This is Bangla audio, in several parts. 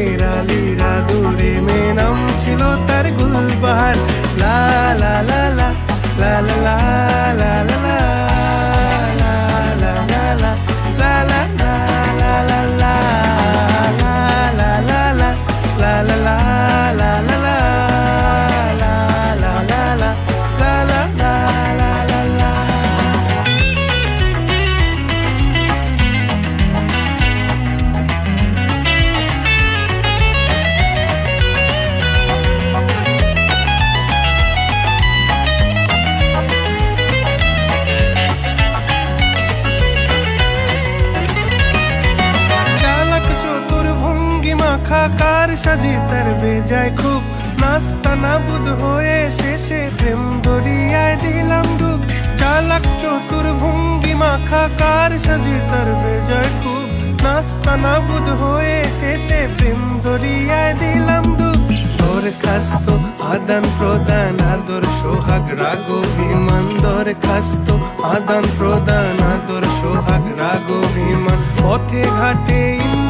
মেরা লীরা, দূরে মে নাম ছিল তার গুলবাহার। লা লা লা লা লা লা লা ভঙ্গি কার সাজি তার বেজায় খুব। নাস্তা নাবুদ হয়ে শেষে প্রেম দরিয়ায় দিলাম ডুব। চালাক চতুর ভঙ্গি মাখা কার সাজি তার বেজায় খুব। নাস্তা নাবুদ হয়ে শেষে প্রেম দরিয়ায় দিলাম ডুব। দরখাস্ত আদান প্রদান, আদর সোহাগ, রাগ অভিমান দরখাস্ত আদান প্রদান, আদর সোহাগ, রাগ অভিমান পথে ঘাটে ইন্তেজার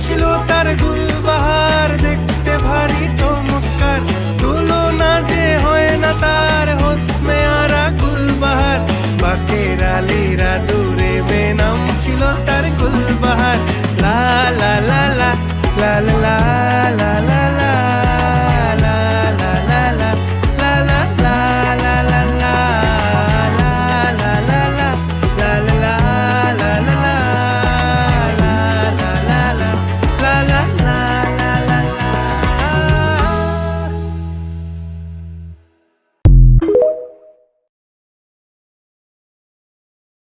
ছিল তার গুলবাহার দেখতে ভারী